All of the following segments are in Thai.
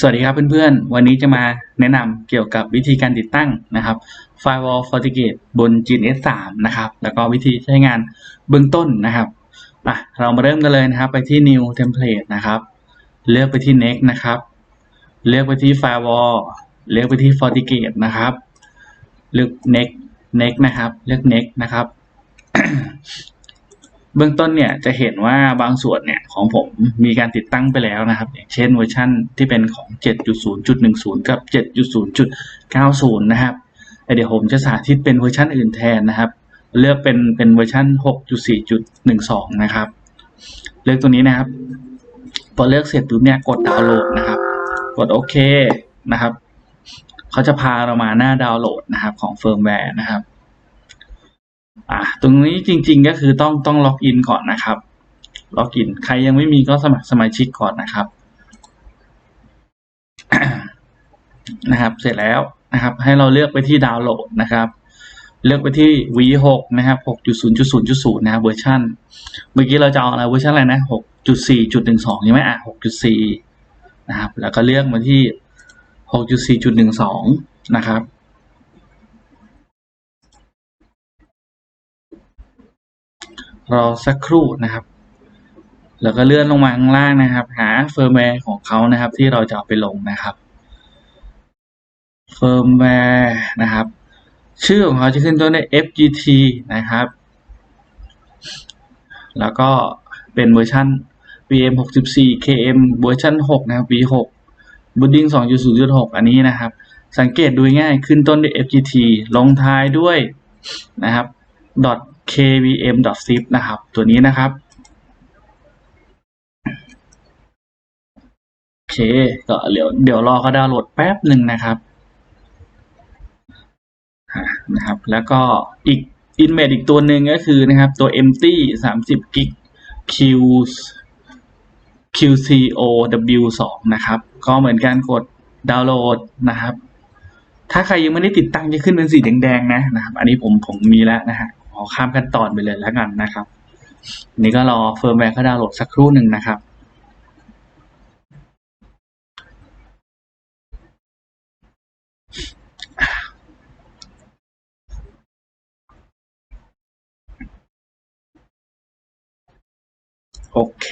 สวัสดีครับเพื่อนๆ วันนี้จะมาแนะนำเกี่ยวกับวิธีการติดตั้งนะครับ Firewall FortiGate บน GNS 3นะครับ แล้วก็วิธีใช้งานเบื้องต้นนะครับอะเรามาเริ่มกันเลยนะครับ ไปที่ New Template นะครับ เลือกไปที่ Next นะครับ เลือกไปที่ Firewall เลือกไปที่ FortiGate นะครับ เลือก Next Next นะครับ เลือก Next นะครับ เบื้องต้นเนี่ยจะเห็นว่าบางส่วนเนี่ยของผมมีการติดตั้งไปแล้วนะครับ อย่างเช่นเวอร์ชันที่เป็นของ 7.0.10 กับ 7.0.90 นะครับเดี๋ยวผมจะสาธิตเป็นเวอร์ชันอื่นแทนนะครับ เลือกเป็นเป็นเวอร์ชัน6.4.12 นะครับ เลือกตัวนี้นะครับ พอเลือกเสร็จปุ๊บเนี่ยกดดาวน์โหลดนะครับ กดโอเคนะครับ เขาจะพาเรามาหน้าดาวน์โหลดนะครับของเฟิร์มแวร์นะครับ อ่าตรงนี้จริงๆก็คือต้องต้องล็อกอินก่อนนะครับล็อกอินใครยังไม่มีก็สมัครสมาชิกก่อนนะครับนะครับ เสร็จแล้วนะครับ ให้เราเลือกไปที่ดาวน์โหลดนะครับ เลือกไปที่ v6 นะครับ6.0.0.0นะครับเวอร์ชันเมื่อกี้เราจะเอาอะไรเวอร์ชันอะไรนะ6.4.12ใช่ไหมอะ6.4นะครับ แล้วก็เลือกมาที่ 6.4.12 นะครับ รอสักครู่นะครับ แล้วก็เลื่อนลงมาข้างล่างนะครับ หาเฟิร์มแวร์ของเขานะครับ ที่เราจะเอาไปลงนะครับ เฟิร์มแวร์นะครับ ชื่อของเขาจะขึ้นต้นด้วย FGT นะครับ แล้วก็เป็นเวอร์ชัน VM 64 KM เวอร์ชัน6 นะครับ V6 Budding 2.0.6 อันนี้นะครับ สังเกตดูง่ายขึ้นต้นด้วย FGT ลงท้ายด้วยนะครับ .kvm.zip นะครับ ตัวนี้นะครับโอเคก็เดี๋ยวเดี๋ยวรอเขาดาวน์โหลดแป๊บหนึ่งนะครับนะครับ แล้วก็อีก image อีกตัวหนึ่งก็คือนะครับ ตัว empty 30 gig q qcow 2นะครับ ก็เหมือนการกดดาวน์โหลดนะครับ ถ้าใครยังไม่ได้ติดตั้งจะขึ้นเป็นสีแดงๆนะนะครับ อันนี้ผมผมมีแล้วนะฮะ ขอข้ามขั้นตอนไปเลยแล้วกันนะครับ นี่ก็รอเฟิร์มแวร์เขาดาวน์โหลดสักครู่หนึ่งนะครับโอเค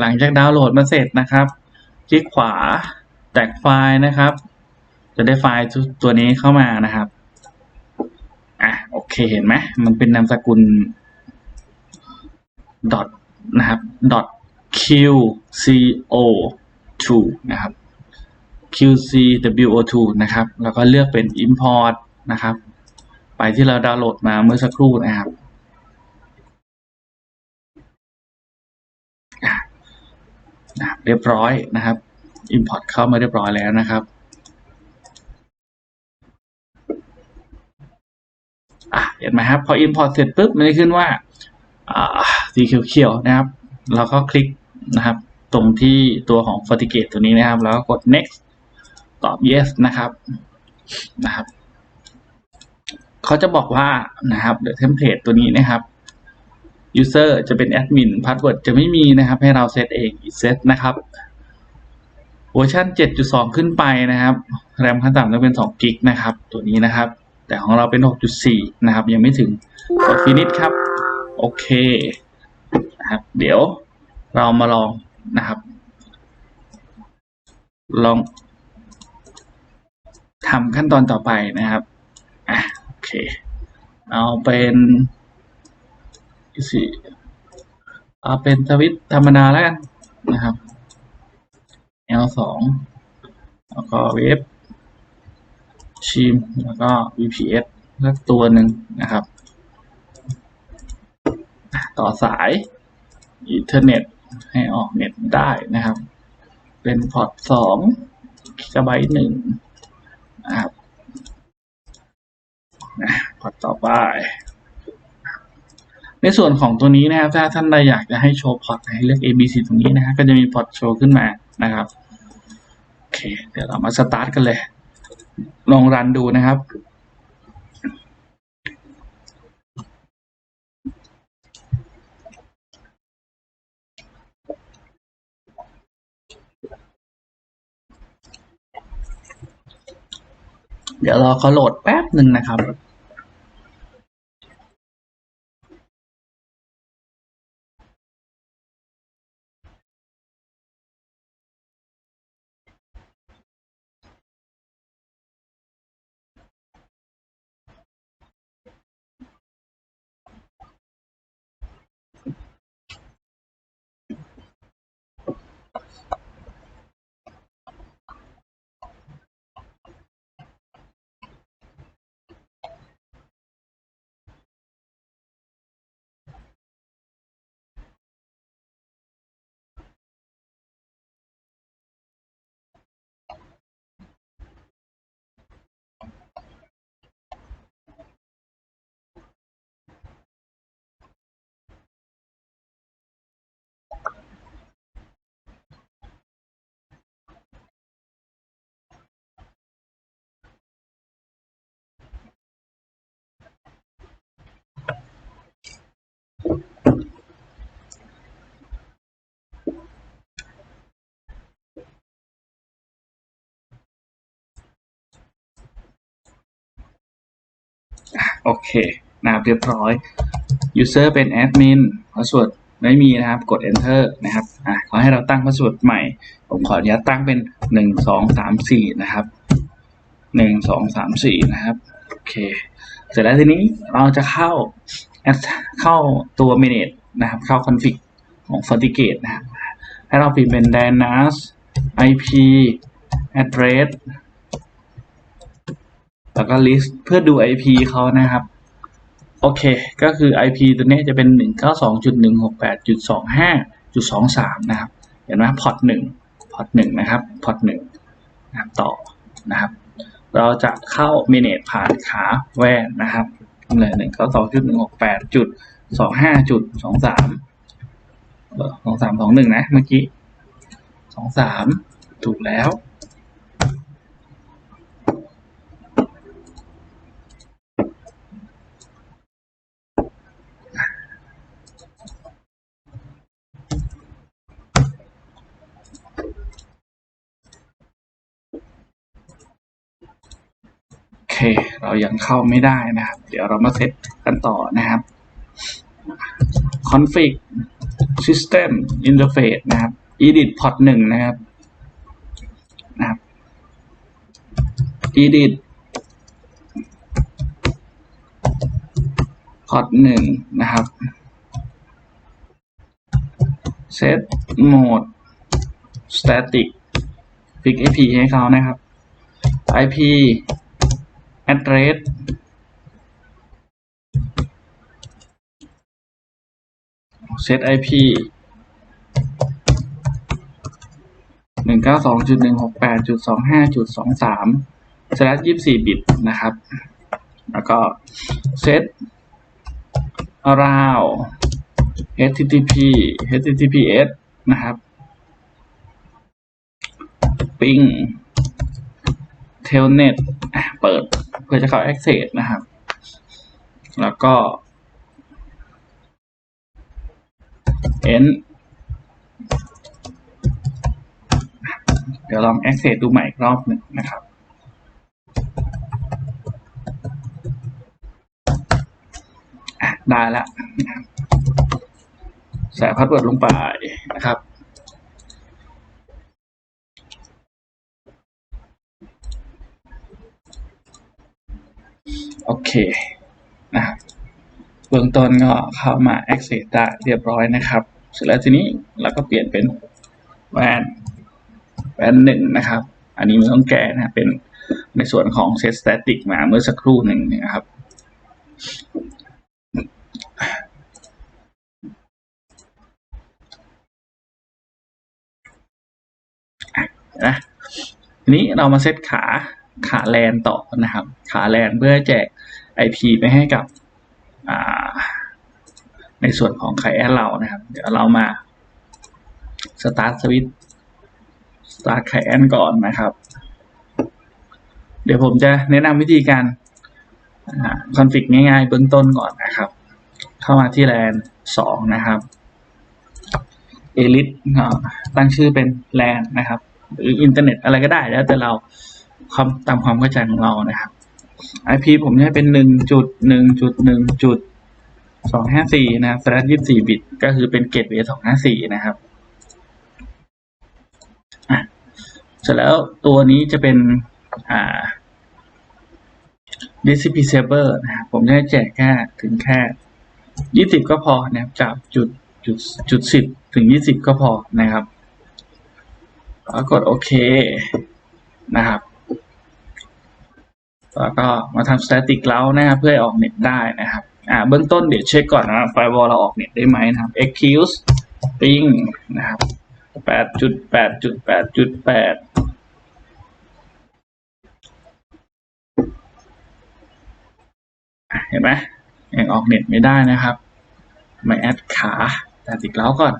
หลังจากดาวน์โหลดมาเสร็จนะครับ คลิกขวาแตกไฟล์นะครับ จะได้ไฟล์ตัวนี้เข้ามานะครับ เคเห็นไหมมันเป็นนามสกุล dot นะครับ dot qco2 นะครับ qcwo2 นะครับ แล้วก็เลือกเป็น import นะครับ ไปที่เราดาวน์โหลดมาเมื่อสักครู่นะครับนะรบเรียบร้อยนะครับ Import เข้ามาเรียบร้อยแล้วนะครับ อะ เห็นไหมครับ พอ Import เสร็จปุ๊บมันจะขึ้นว่าสีเขียวๆนะครับ เราก็คลิกนะครับ ตรงที่ตัวของ FortiGate ตัวนี้นะครับ แล้วก็กด next ตอบ yes นะครับนะครับเขาจะบอกว่านะครับ the template ตัวนี้นะครับ user จะเป็นแอดมิน password จะไม่มีนะครับ ให้เราเซตเองเซตนะครับเวอร์ชัน7.2 ขึ้นไปนะครับ แรมขั้นต่ำต้องเป็น2กิกนะครับ ตัวนี้นะครับ แต่ของเราเป็น 6.4 นะครับ ยังไม่ถึงกด finish ครับ โอเคนะครับ เดี๋ยวเรามาลองนะครับ ลองทำขั้นตอนต่อไปนะครับอะโอเค เอาเป็นสี่เอาเป็นสวิตธรรมดาแล้วกันนะครับ L สองแล้วก็เวฟ ชิมแล้วก็ VPS สักตัวหนึ่งนะครับ ต่อสายอินเทอร์เน็ตให้ออกเน็ตได้นะครับ เป็นพอร์ตสองกิกะไบต์หนึ่งนะครับพอร์ตต่อไป ในส่วนของตัวนี้นะครับ ถ้าท่านใดอยากจะให้โชว์พอร์ตให้เลือก ABC ตรงนี้นะฮะก็จะมีพอร์ตโชว์ขึ้นมานะครับ โอเค เดี๋ยวเรามาสตาร์ทกันเลย ลองรันดูนะครับ เดี๋ยวรอเขาโหลดแป๊บหนึ่งนะครับ โอเคนะครับเรียบร้อย user เป็น admin password ไม่มีนะครับ กด enter นะครับอะขอให้เราตั้ง password ใหม่ ผมขออนุญาตตั้งเป็นหนึ่งสองสามสี่นะครับหนึ่งสองสามสี่นะครับ โอเค เสร็จแล้วทีนี้เราจะเข้า เข้าตัว manage นะครับ เข้า config ของ FortiGate นะครับ ให้เราพิมพ์เป็น DNS IP address แล้วก็ list เพื่อดู IP เขานะครับ โอเค ก็คือ IP ตัวนี้จะเป็น 192.168.25.23 นะครับ เห็นไหมพอร์ตหนึ่งพอร์ตหนึ่งนะครับ พอร์ตหนึ่งนะครับต่อนะครับ เราจะเข้า manage ผ่านขาแวนนะครับเลยหนึ่งก็สองจุดหนึ่งหกแปดจุดสองห้าจุดสองสามสองสามสองหนึ่งนะเมื่อกี้สองสามถูกแล้ว เรายังเข้าไม่ได้นะครับ เดี๋ยวเรามาเซตกันต่อนะครับ config system interface นะครับ edit port หนึ่งนะครับนะครับ edit port หนึ่งนะครับ set mode static fix IP ให้เขานะครับ IP address เซต IP หนึ่งเก้าสองจุดหนึ่งหกแปดจุดสองห้าจุดสองสามสลัดยี่สี่บิตนะครับ แล้วก็เซต around http https นะครับ ping telnet อะเปิด เพื่อจะเข้า access นะครับ แล้วก็ end เดี๋ยวลอง access ดูใหม่อีกรอบหนึ่งนะครับ ได้แล้วใส่พาสเวิร์ดลงไปนะครับ โอเค นะเบื้องต้นก็เข้ามา access ได้เรียบร้อยนะครับ เสร็จแล้วทีนี้เราก็เปลี่ยนเป็นแวนแวนหนึ่งนะครับ อันนี้ไม่ต้องแก้นะเป็นในส่วนของ set static มาเมื่อสักครู่หนึ่งนะครับนะทีนี้เรามาเซตขาขาแลนต่อนะครับ ขาแลนเพื่อแจก IP ไปให้กับในส่วนของไคแอนเรานะครับ เดี๋ยวเรามา start switch start ไคแอนก่อนนะครับ เดี๋ยวผมจะแนะนำวิธีการคอนฟิกง่ายๆเบื้องต้นก่อนนะครับ เข้ามาที่แลนสองนะครับ Elite ตั้งชื่อเป็นแลนนะครับ หรืออินเทอร์เน็ตอะไรก็ได้แล้วแต่เราความตามความเข้าใจของเรานะครับ IP ผมจะให้เป็นหนึ่งจุดหนึ่งจุดหนึ่งจุดสองห้าสี่นะครับ slash ยี่สิบสี่บิต ก็คือเป็นเกตเวย์สองห้าสี่นะครับอะเสร็จแล้วตัวนี้จะเป็นอ่า DCP server นะครับผมจะให้แจกแค่ถึงแค่ยี่สิบก็พอนะครับจากจุดจุดจุดสิบถึงยี่สิบก็พอนะครับแล้วกดโอเคนะครับ แล้วก็มาทำ static แล้วนะครับเพื่อให้ออกเน็ตได้นะครับอ่าเบื้องต้นเดี๋ยวเช็คก่อนนะไฟวอลเราออกเน็ตได้ไหมนะครับ excuse ping นะครับแปดจุดแปดจุดแปดจุดแปดเห็นไหมยังออกเน็ตไม่ได้นะครับ มาแอดขา static แล้วก่อน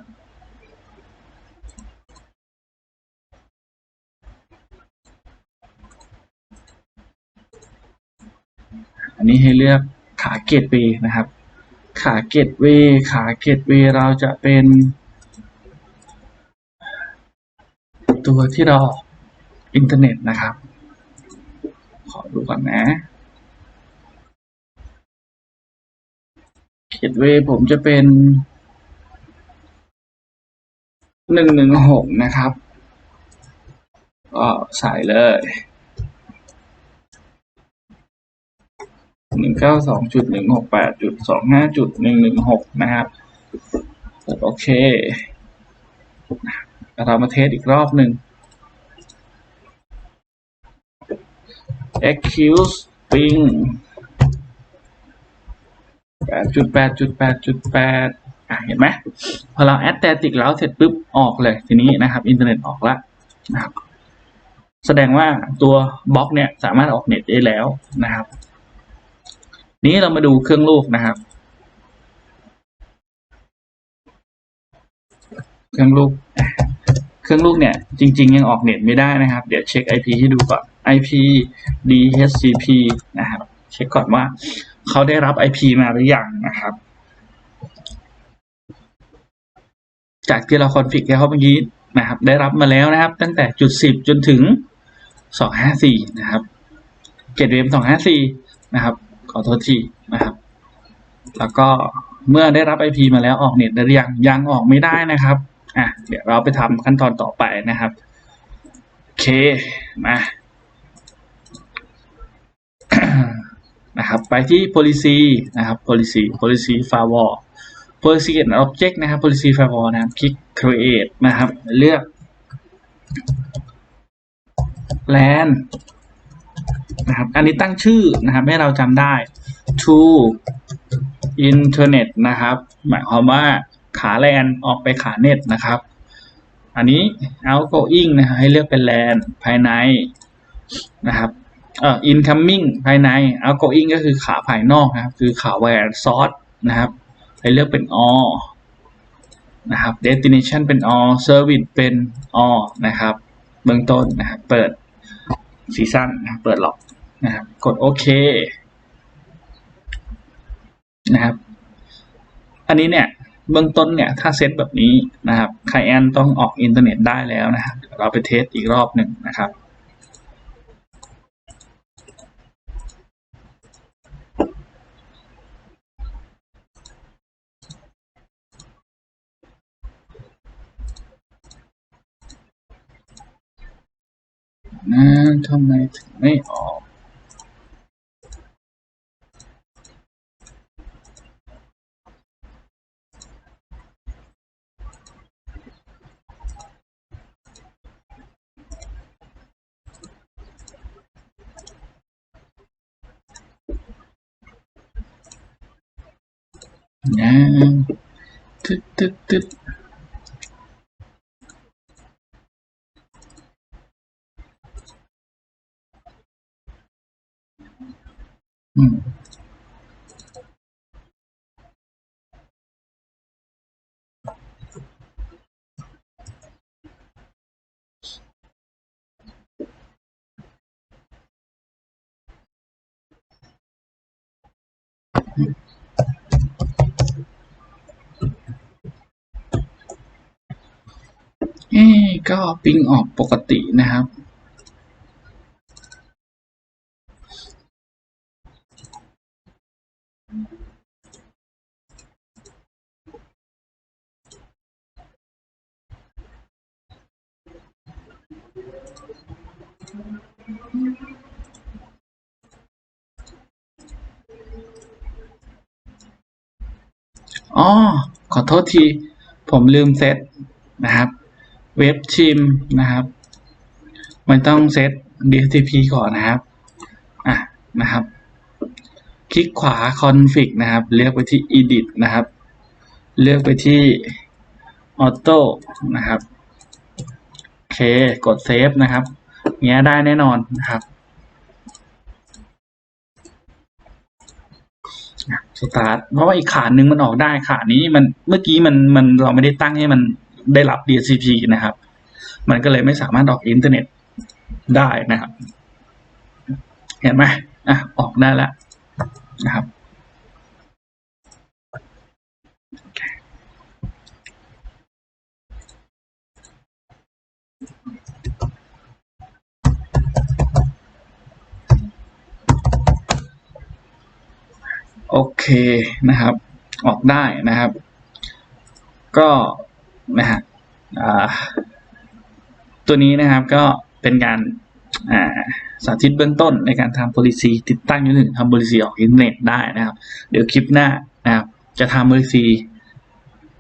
อันนี้ให้เลือกขาเกตเวนะครับ ขาเกตเวขาเกตเวเราจะเป็น ตัวที่เราอินเทอร์เน็ตนะครับ ขอดูก่อนนะเกตเวผมจะเป็นหนึ่งหนึ่งหกนะครับ ก็ใส่เลย หนึ่งเก้าสองจุดหนึ่งหกแปดจุดสองห้าจุดหนึ่งหนึ่งหกนะครับกดโอเคเรามาเทสอีกรอบหนึ่ง excuse ping แปดจุดแปดจุดแปดจุดแปดอะเห็นไหมพอเราแอดแตติกแล้วเสร็จปุ๊บออกเลยทีนี้นะครับ อินเทอร์เน็ตออกแล้วนะครับ แสดงว่าตัวบล็อกเนี่ยสามารถออกเน็ตได้แล้วนะครับ นี้เรามาดูเครื่องลูกนะครับ เครื่องลูก เครื่องลูกเนี่ย จริง ๆ ยังออกเน็ตไม่ได้นะครับ เดี๋ยวเช็ค IP ให้ดูก่อน IP DHCP นะครับ เช็คก่อนว่าเขาได้รับ IP มาหรือยังนะครับ จากที่เราคอนฟิกให้เขาเมื่อกี้นะครับ ได้รับมาแล้วนะครับ ตั้งแต่จุดสิบจนถึงสองห้าสี่นะครับเกตเวมสองห้าสี่นะครับ อโทษทีนะครับ แล้วก็เมื่อได้รับ IP มาแล้วออกเน็ตหรือยังยังออกไม่ได้นะครับอะเดี๋ยวเราไปทำขั้นตอนต่อไปนะครับโอเคมานะครับไปที่ policy นะครับ policy policy firewall policy and object นะครับ policy firewall นะครับ คลิก create นะครับ เลือก LAN นะครับอันนี้ตั้งชื่อนะครับให้เราจำได้ to internet นะครับหมายความว่าขา LAN ออกไปขาเน็ตนะครับ อันนี้ outgoing นะครับให้เลือกเป็น LAN ภายในนะครับเอ่อ incoming ภายใน outgoing ก็คือขาภายนอกนะครับ คือขา wire source นะครับ ให้เลือกเป็น all นะครับ destination เป็น all service เป็น all นะครับ เบื้องต้นนะครับ เปิด ซีซั่นนะเปิดล็อกนะครับกดโอเคนะครับ อันนี้เนี่ยเบื้องต้นเนี่ยถ้าเซตแบบนี้นะครับไคลเอนต้องออกอินเทอร์เน็ตได้แล้วนะครับเราไปเทสอีกรอบหนึ่งนะครับ นะทำไมถึงไม่ออกนะตึ๊ดตึ๊ดตึ๊ด อืมเอ๊ก็ปิงออกปกตินะครับ อ๋อขอโทษที ผมลืมเซตนะครับ เว็บชิมนะครับ มันต้องเซต DHCP ก่อนนะครับ อะนะครับ คลิกขวา config นะครับ เลือกไปที่ edit นะครับ เลือกไปที่ auto นะครับโอเค กดเซฟนะครับเงี้ยได้แน่นอนนะครับ สตาร์ทเพราะว่าอีกขาหนึ่งมันออกได้ขานี้มันเมื่อกี้มันมันเราไม่ได้ตั้งให้มันได้รับ DHCP นะครับ มันก็เลยไม่สามารถออกอินเทอร์เน็ตได้นะครับ เห็นไหมอะออกได้แล้วนะครับ โอเคนะครับ ออกได้นะครับ ก็นะฮะตัวนี้นะครับก็เป็นการาสาธิตเบื้องต้นในการทำ policy ติดตั้งยูนิตทำ policy ออกอินเทอร์เน็ตได้นะครับ เดี๋ยวคลิปหน้านะครับจะทำ policy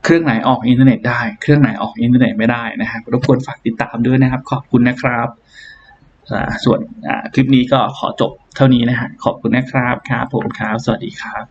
เครื่องไหนออกอินเทอร์เน็ตได้ เครื่องไหนออกอินเทอร์เน็ตไม่ได้นะครับรบกวนฝากติดตามด้วยนะครับ ขอบคุณนะครับ ส่วนคลิปนี้ก็ขอจบเท่านี้นะฮะขอบคุณนะครับครับผมครับ สวัสดีครับ